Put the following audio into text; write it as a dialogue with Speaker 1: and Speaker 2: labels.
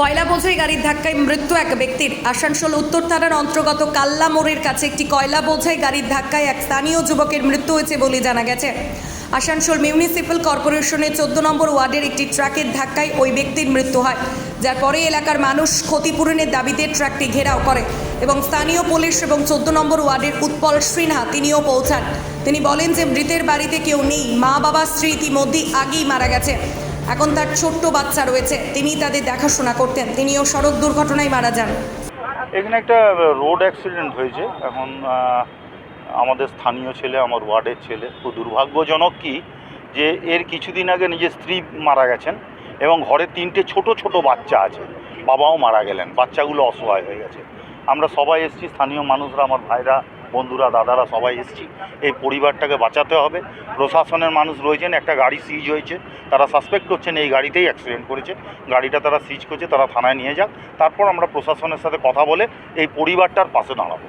Speaker 1: কয়লা বোঝাই গাড়ির ধাক্কায় মৃত্যু এক ব্যক্তির। আসানসোল উত্তর থানার অন্তর্গত কাল্লা মোড়ের কাছে একটি কয়লা বোঝাই গাড়ির ধাক্কায় এক স্থানীয় যুবকের মৃত্যু হয়েছে বলে জানা গেছে। আসানসোল মিউনিসিপ্যাল কর্পোরেশনের চোদ্দ নম্বর ওয়ার্ডের একটি ট্রাকের ধাক্কায় ওই ব্যক্তির মৃত্যু হয়, যার পরে এলাকার মানুষ ক্ষতিপূরণের দাবিতে ট্রাকটি ঘেরাও করে এবং স্থানীয় পুলিশ এবং চোদ্দ নম্বর ওয়ার্ডের উৎপল সিনহা তিনিও পৌঁছান। তিনি বলেন যে মৃতের বাড়িতে কেউ নেই মা বাবা স্ত্রী ইতিমধ্যেই আগেই মারা গেছে। এখন তার ছোট্ট বাচ্চা রয়েছে। তিনি তাদের দেখাশোনা করতেন। তিনিও সড়ক দুর্ঘটনায় মারা যান।
Speaker 2: এখানে একটা রোড অ্যাক্সিডেন্ট হয়েছে। এখন আমাদের স্থানীয় ছেলে, আমার ওয়ার্ডের ছেলে, খুব দুর্ভাগ্যজনক কি যে এর কিছুদিন আগে নিজের স্ত্রী মারা গেছেন এবং ঘরে তিনটে ছোট ছোট বাচ্চা আছে। বাবাও মারা গেলেন। বাচ্চাগুলো অসহায় হয়ে গেছে। আমরা সবাই এসেছি, স্থানীয় মানুষরা, আমার ভাইরা বন্ধুরা, দাদারা সবাই এসেছি। এই পরিবারটাকে বাঁচাতে হবে। প্রশাসনের মানুষ রয়েছেন, একটা গাড়ি সিজ হয়েছে। তারা সাসপেক্ট করছেন, এই গাড়িতেই অ্যাক্সিডেন্ট করেছে। গাড়িটা তারা সিজ করছে, তারা থানায় নিয়ে যাক। তারপর আমরা প্রশাসনের সাথে কথা বলে এই পরিবারটার পাশে দাঁড়াবো।